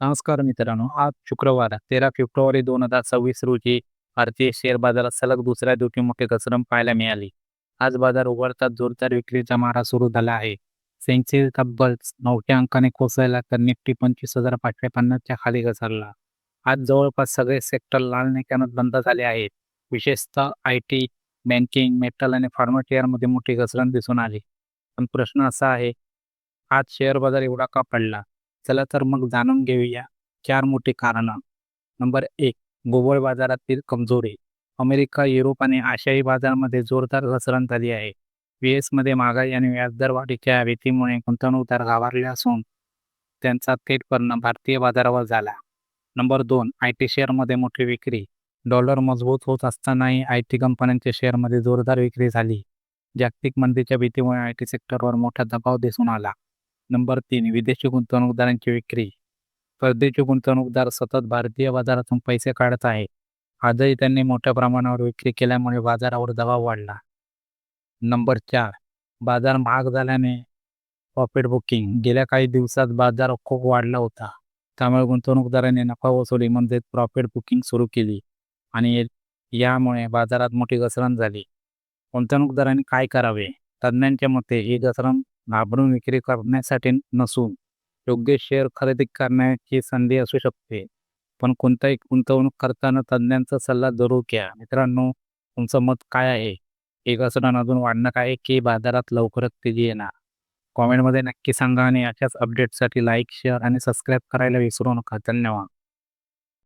नमस्कार मित्रांनो आज शुक्रवार तेरा फेब्रुवारी दोन हजार सव्वीस रोजी भारतीय शेअर बाजारात सलग दुसऱ्या दिवशी मोठी घसरण पाहायला मिळाली. आज बाजार उघडताच जोरदार विक्रीचा मारा सुरू झाला आहे. सेन्सेक्स तब्बल नऊशे अंकाने कोसळला तर निफ्टी पंचवीस हजार पाचशे पन्नासच्या खाली घसरला. आज जवळपास सगळे सेक्टर लाल नेक्यानं बंद झाले आहेत. विशेषतः आय टी बँकिंग मेटल आणि फार्मा शेअरमध्ये मोठी घसरण दिसून आली. पण प्रश्न असा आहे आज शेअर बाजार एवढा का पडला? चला तर मग जाणून घेऊया चार मोठी कारणं. नंबर एक भूगोल बाजारातील कमजोरी. अमेरिका युरोप आणि आशियाई बाजारामध्ये जोरदार घसरण झाली आहे. US मध्ये महागाई आणि व्याजदर वाढीच्या भीतीमुळे गुंतवणूकदार घाबरले असून त्यांचा थेट परिणाम भारतीय बाजारावर झाला. नंबर दोन आय टी शेअरमध्ये मोठी विक्री. डॉलर मजबूत होत असतानाही आय टी कंपन्यांच्या शेअरमध्ये जोरदार विक्री झाली. जागतिक मंदीच्या भीतीमुळे आय टी सेक्टरवर मोठा दबाव दिसून आला. नंबर तीन विदेशी गुंतवणूकदारांची विक्री. परदेशी गुंतवणूकदार सतत भारतीय बाजारातून पैसे काढत आहे. आजही त्यांनी मोठ्या प्रमाणावर विक्री केल्यामुळे बाजारावर दबाव वाढला. नंबर चार बाजार महाग झाल्याने प्रॉफिट बुकिंग गेल्या काही दिवसात बाजार खूप वाढला होता. त्यामुळे गुंतवणूकदारांनी नफा वसुली म्हणजे प्रॉफिट बुकिंग सुरू केली आणि यामुळे बाजारात मोठी घसरण झाली. गुंतवणूकदारांनी काय करावे? तज्ज्ञांच्या मते ही घसरण घाबरून विक्री करण्यासाठी नसून योग्य शेअर खरेदी करण्याची संधी असू शकते. पण कोणताही गुंतवणूक करताना तज्ज्ञांचा सल्ला जरूर घ्या. मित्रांनो तुमचं मत काय आहे? एक घसरण अजून वाढणं काय की बाजारात लवकरच तेजी येणार? कॉमेंटमध्ये नक्की सांगा आणि अशाच अपडेटसाठी लाईक शेअर आणि सबस्क्राईब करायला विसरू नका. धन्यवाद.